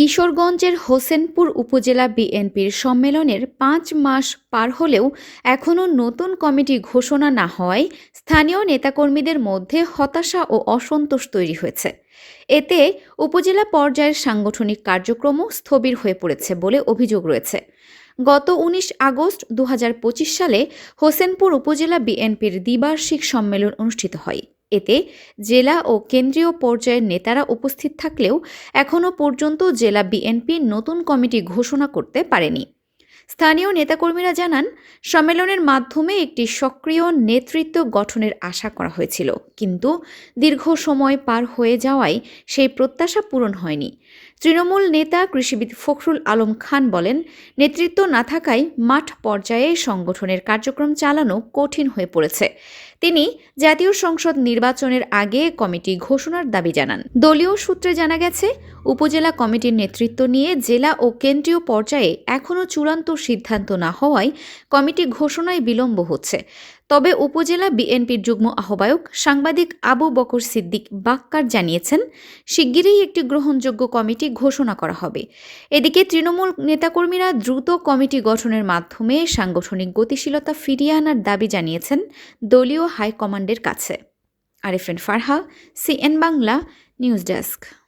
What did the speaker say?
কিশোরগঞ্জের হোসেনপুর উপজেলা বিএনপির সম্মেলনের পাঁচ মাস পার হলেও এখনও নতুন কমিটি ঘোষণা না হওয়ায় স্থানীয় নেতাকর্মীদের মধ্যে হতাশা ও অসন্তোষ তৈরি হয়েছে। এতে উপজেলা পর্যায়ের সাংগঠনিক কার্যক্রমও স্থবির হয়ে পড়েছে বলে অভিযোগ রয়েছে। গত উনিশ আগস্ট দু হাজার পঁচিশ সালে হোসেনপুর উপজেলা বিএনপির দ্বিবার্ষিক সম্মেলন অনুষ্ঠিত হয়। এতে জেলা ও কেন্দ্রীয় পর্যায়ের নেতারা উপস্থিত থাকলেও এখনও পর্যন্ত জেলা বিএনপি নতুন কমিটি ঘোষণা করতে পারেনি। স্থানীয় নেতাকর্মীরা জানান, সম্মেলনের মাধ্যমে একটি সক্রিয় নেতৃত্ব গঠনের আশা করা হয়েছিল, কিন্তু দীর্ঘ সময় পার হয়ে যাওয়ায় সেই প্রত্যাশা পূরণ হয়নি। তৃণমূল নেতা কৃষিবিদ ফখরুল আলম খান বলেন, নেতৃত্ব না থাকায় মাঠ পর্যায়ে সংগঠনের কার্যক্রম চালানো কঠিন হয়ে পড়েছে। তিনি জাতীয় সংসদ নির্বাচনের আগে কমিটি ঘোষণার দাবি জানান। দলীয় সূত্রে জানা গেছে, উপজেলা কমিটির নেতৃত্ব নিয়ে জেলা ও কেন্দ্রীয় পর্যায়ে এখনও চূড়ান্ত সিদ্ধান্ত না হওয়ায় কমিটি ঘোষণায় বিলম্ব হচ্ছে। তবে উপজেলা বিএনপির যুগ্ম আহ্বায়ক সাংবাদিক আবু বকর সিদ্দিক বাক্কার জানিয়েছেন, শিগগিরই একটি গ্রহণযোগ্য কমিটি ঘোষণা করা হবে। এদিকে তৃণমূল নেতাকর্মীরা দ্রুত কমিটি গঠনের মাধ্যমে সাংগঠনিক গতিশীলতা ফিরিয়ে আনার দাবি জানিয়েছেন দলীয় হাইকমান্ডের কাছে। Arifen Farha CN Bangla, news desk.